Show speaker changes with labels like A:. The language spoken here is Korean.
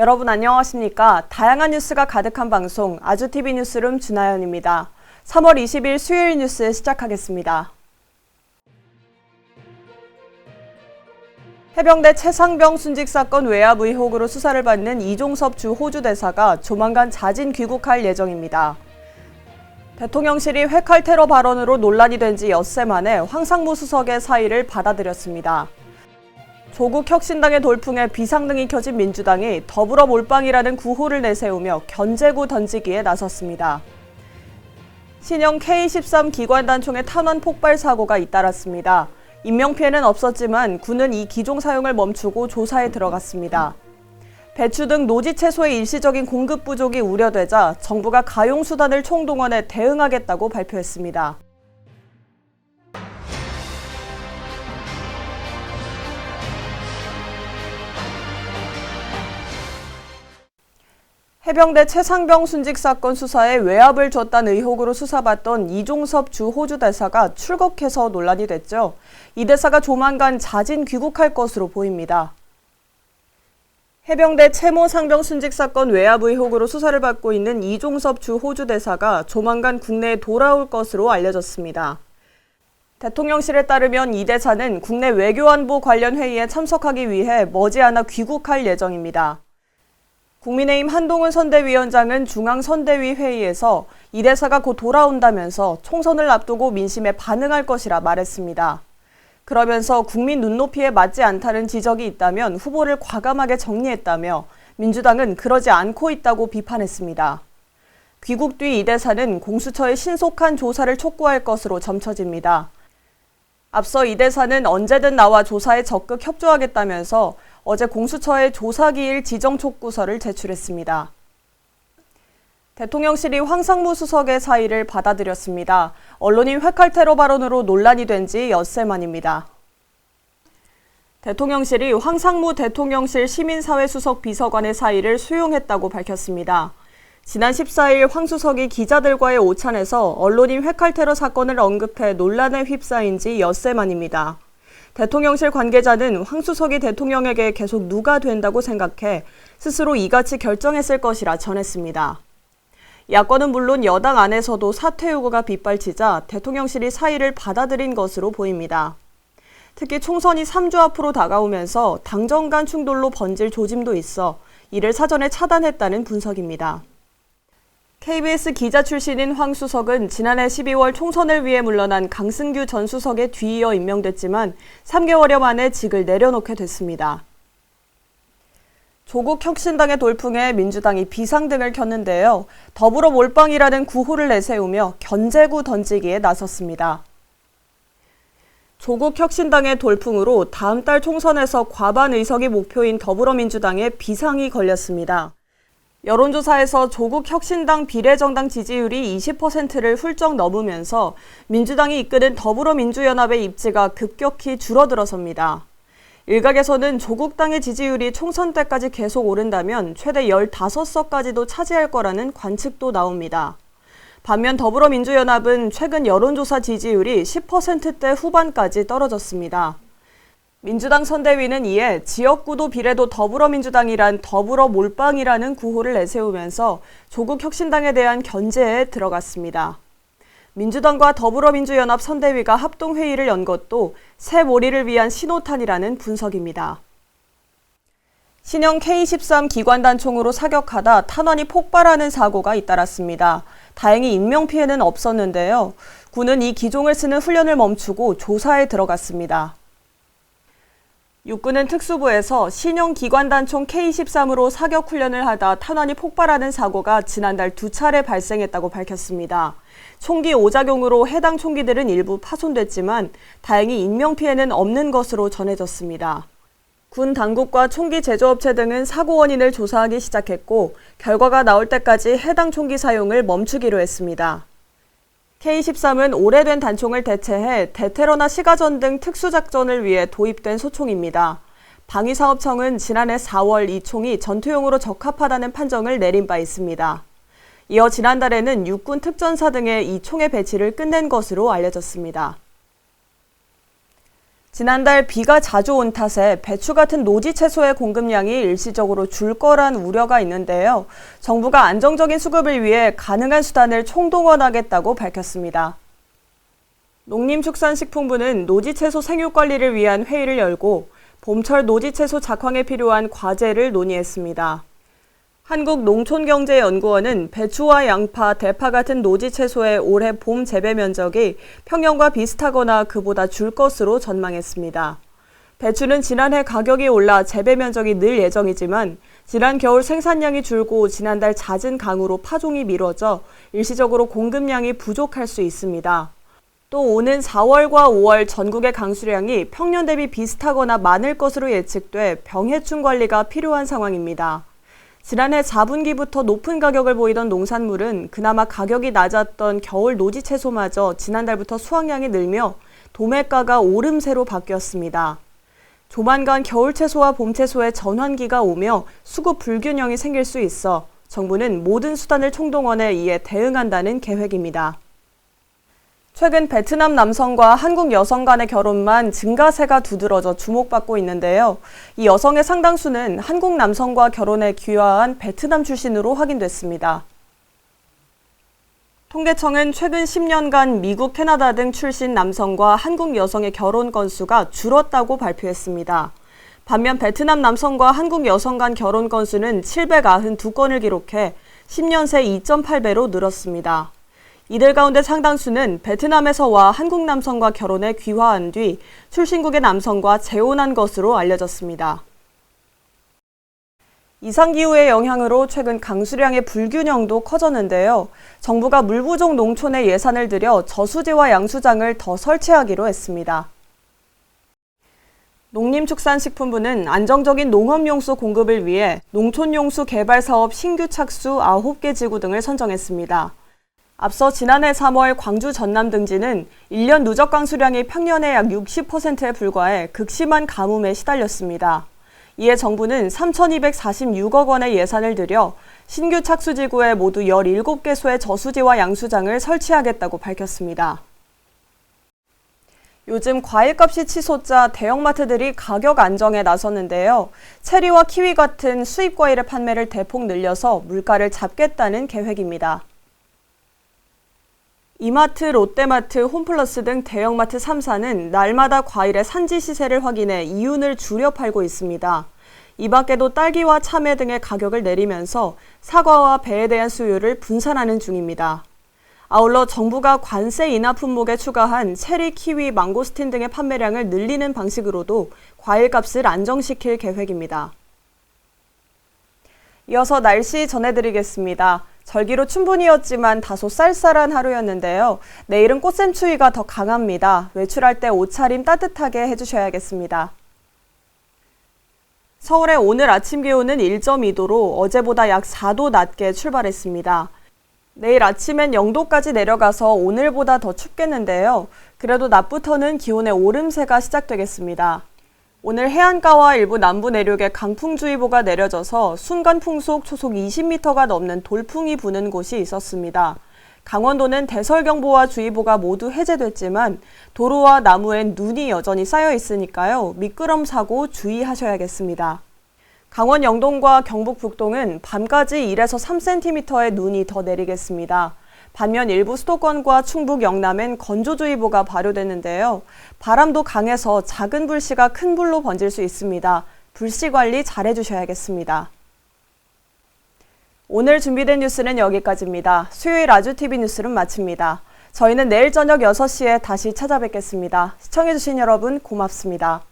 A: 여러분 안녕하십니까? 다양한 뉴스가 가득한 방송 아주TV 뉴스룸 준하연입니다. 3월 20일 수요일 뉴스 시작하겠습니다. 해병대 최상병 순직 사건 외압 의혹으로 수사를 받는 이종섭 주 호주 대사가 조만간 자진 귀국할 예정입니다. 대통령실이 회칼 테러 발언으로 논란이 된 지 엿새 만에 황상무 수석의 사의를 받아들였습니다. 조국 혁신당의 돌풍에 비상등이 켜진 민주당이 더불어 몰빵이라는 구호를 내세우며 견제구 던지기에 나섰습니다. 신형 K13 기관단총의 탄환 폭발 사고가 잇따랐습니다. 인명피해는 없었지만 군은 이 기종 사용을 멈추고 조사에 들어갔습니다. 배추 등 노지 채소의 일시적인 공급 부족이 우려되자 정부가 가용 수단을 총동원해 대응하겠다고 발표했습니다. 해병대 최상병 순직 사건 수사에 외압을 줬다는 의혹으로 수사받던 이종섭 주 호주 대사가 출국해서 논란이 됐죠. 이 대사가 조만간 자진 귀국할 것으로 보입니다. 해병대 채모 상병 순직 사건 외압 의혹으로 수사를 받고 있는 이종섭 주 호주 대사가 조만간 국내에 돌아올 것으로 알려졌습니다. 대통령실에 따르면 이 대사는 국내 외교안보 관련 회의에 참석하기 위해 머지않아 귀국할 예정입니다. 국민의힘 한동훈 선대위원장은 중앙선대위 회의에서 이 대사가 곧 돌아온다면서 총선을 앞두고 민심에 반응할 것이라 말했습니다. 그러면서 국민 눈높이에 맞지 않다는 지적이 있다면 후보를 과감하게 정리했다며 민주당은 그러지 않고 있다고 비판했습니다. 귀국 뒤 이 대사는 공수처의 신속한 조사를 촉구할 것으로 점쳐집니다. 앞서 이 대사는 언제든 나와 조사에 적극 협조하겠다면서 어제 공수처에 조사기일 지정 촉구서를 제출했습니다. 대통령실이 황상무 수석의 사의를 받아들였습니다. 언론인 회칼 테러 발언으로 논란이 된 지 엿새 만입니다. 대통령실이 황상무 대통령실 시민사회 수석 비서관의 사의를 수용했다고 밝혔습니다. 지난 14일 황 수석이 기자들과의 오찬에서 언론인 회칼 테러 사건을 언급해 논란에 휩싸인 지 엿새 만입니다. 대통령실 관계자는 황 수석이 대통령에게 계속 누가 된다고 생각해 스스로 이같이 결정했을 것이라 전했습니다. 야권은 물론 여당 안에서도 사퇴 요구가 빗발치자 대통령실이 사의를 받아들인 것으로 보입니다. 특히 총선이 3주 앞으로 다가오면서 당정 간 충돌로 번질 조짐도 있어 이를 사전에 차단했다는 분석입니다. KBS 기자 출신인 황 수석은 지난해 12월 총선을 위해 물러난 강승규 전 수석에 뒤이어 임명됐지만 3개월여 만에 직을 내려놓게 됐습니다. 조국 혁신당의 돌풍에 민주당이 비상등을 켰는데요. 더불어 몰빵이라는 구호를 내세우며 견제구 던지기에 나섰습니다. 조국 혁신당의 돌풍으로 다음 달 총선에서 과반 의석이 목표인 더불어민주당에 비상이 걸렸습니다. 여론조사에서 조국 혁신당 비례정당 지지율이 20%를 훌쩍 넘으면서 민주당이 이끄는 더불어민주연합의 입지가 급격히 줄어들어섭니다. 일각에서는 조국당의 지지율이 총선 때까지 계속 오른다면 최대 15석까지도 차지할 거라는 관측도 나옵니다. 반면 더불어민주연합은 최근 여론조사 지지율이 10%대 후반까지 떨어졌습니다. 민주당 선대위는 이에 지역구도 비례도 더불어민주당이란 더불어 몰빵이라는 구호를 내세우면서 조국 혁신당에 대한 견제에 들어갔습니다. 민주당과 더불어민주연합 선대위가 합동회의를 연 것도 새 몰이를 위한 신호탄이라는 분석입니다. 신형 K13 기관단총으로 사격하다 탄환이 폭발하는 사고가 잇따랐습니다. 다행히 인명피해는 없었는데요. 군은 이 기종을 쓰는 훈련을 멈추고 조사에 들어갔습니다. 육군은 특수부에서 신형 기관단총 K-13으로 사격 훈련을 하다 탄환이 폭발하는 사고가 지난달 두 차례 발생했다고 밝혔습니다. 총기 오작용으로 해당 총기들은 일부 파손됐지만 다행히 인명피해는 없는 것으로 전해졌습니다. 군 당국과 총기 제조업체 등은 사고 원인을 조사하기 시작했고 결과가 나올 때까지 해당 총기 사용을 멈추기로 했습니다. K-13은 오래된 단총을 대체해 대테러나 시가전 등 특수작전을 위해 도입된 소총입니다. 방위사업청은 지난해 4월 이 총이 전투용으로 적합하다는 판정을 내린 바 있습니다. 이어 지난달에는 육군 특전사 등의 이 총의 배치를 끝낸 것으로 알려졌습니다. 지난달 비가 자주 온 탓에 배추 같은 노지 채소의 공급량이 일시적으로 줄 거란 우려가 있는데요. 정부가 안정적인 수급을 위해 가능한 수단을 총동원하겠다고 밝혔습니다. 농림축산식품부는 노지 채소 생육 관리를 위한 회의를 열고 봄철 노지 채소 작황에 필요한 과제를 논의했습니다. 한국농촌경제연구원은 배추와 양파, 대파 같은 노지 채소의 올해 봄 재배 면적이 평년과 비슷하거나 그보다 줄 것으로 전망했습니다. 배추는 지난해 가격이 올라 재배 면적이 늘 예정이지만 지난 겨울 생산량이 줄고 지난달 잦은 강우로 파종이 미뤄져 일시적으로 공급량이 부족할 수 있습니다. 또 오는 4월과 5월 전국의 강수량이 평년 대비 비슷하거나 많을 것으로 예측돼 병해충 관리가 필요한 상황입니다. 지난해 4분기부터 높은 가격을 보이던 농산물은 그나마 가격이 낮았던 겨울 노지 채소마저 지난달부터 수확량이 늘며 도매가가 오름세로 바뀌었습니다. 조만간 겨울 채소와 봄 채소의 전환기가 오며 수급 불균형이 생길 수 있어 정부는 모든 수단을 총동원해 이에 대응한다는 계획입니다. 최근 베트남 남성과 한국 여성 간의 결혼만 증가세가 두드러져 주목받고 있는데요. 이 여성의 상당수는 한국 남성과 결혼에 귀화한 베트남 출신으로 확인됐습니다. 통계청은 최근 10년간 미국, 캐나다 등 출신 남성과 한국 여성의 결혼 건수가 줄었다고 발표했습니다. 반면 베트남 남성과 한국 여성 간 결혼 건수는 792건을 기록해 10년 새 2.8배로 늘었습니다. 이들 가운데 상당수는 베트남에서 와 한국 남성과 결혼해 귀화한 뒤 출신국의 남성과 재혼한 것으로 알려졌습니다. 이상기후의 영향으로 최근 강수량의 불균형도 커졌는데요. 정부가 물 부족 농촌에 예산을 들여 저수지와 양수장을 더 설치하기로 했습니다. 농림축산식품부는 안정적인 농업용수 공급을 위해 농촌용수 개발 사업 신규 착수 9개 지구 등을 선정했습니다. 앞서 지난해 3월 광주 전남 등지는 1년 누적 강수량이 평년의 약 60%에 불과해 극심한 가뭄에 시달렸습니다. 이에 정부는 3,246억 원의 예산을 들여 신규 착수지구에 모두 17개소의 저수지와 양수장을 설치하겠다고 밝혔습니다. 요즘 과일값이 치솟자 대형마트들이 가격 안정에 나섰는데요. 체리와 키위 같은 수입 과일의 판매를 대폭 늘려서 물가를 잡겠다는 계획입니다. 이마트, 롯데마트, 홈플러스 등 대형마트 3사는 날마다 과일의 산지 시세를 확인해 이윤을 줄여 팔고 있습니다. 이 밖에도 딸기와 참외 등의 가격을 내리면서 사과와 배에 대한 수요를 분산하는 중입니다. 아울러 정부가 관세 인하 품목에 추가한 체리, 키위, 망고스틴 등의 판매량을 늘리는 방식으로도 과일값을 안정시킬 계획입니다. 이어서 날씨 전해드리겠습니다. 절기로 춘분이었지만 다소 쌀쌀한 하루였는데요. 내일은 꽃샘 추위가 더 강합니다. 외출할 때 옷차림 따뜻하게 해주셔야겠습니다. 서울의 오늘 아침 기온은 1.2도로 어제보다 약 4도 낮게 출발했습니다. 내일 아침엔 0도까지 내려가서 오늘보다 더 춥겠는데요. 그래도 낮부터는 기온의 오름세가 시작되겠습니다. 오늘 해안가와 일부 남부 내륙에 강풍주의보가 내려져서 순간 풍속 초속 20m가 넘는 돌풍이 부는 곳이 있었습니다. 강원도는 대설경보와 주의보가 모두 해제됐지만 도로와 나무엔 눈이 여전히 쌓여 있으니까요. 미끄럼 사고 주의하셔야겠습니다. 강원 영동과 경북 북동은 밤까지 1에서 3cm의 눈이 더 내리겠습니다. 반면 일부 수도권과 충북 영남엔 건조주의보가 발효됐는데요. 바람도 강해서 작은 불씨가 큰 불로 번질 수 있습니다. 불씨 관리 잘 해주셔야겠습니다. 오늘 준비된 뉴스는 여기까지입니다. 수요일 아주TV 뉴스는 마칩니다. 저희는 내일 저녁 6시에 다시 찾아뵙겠습니다. 시청해주신 여러분 고맙습니다.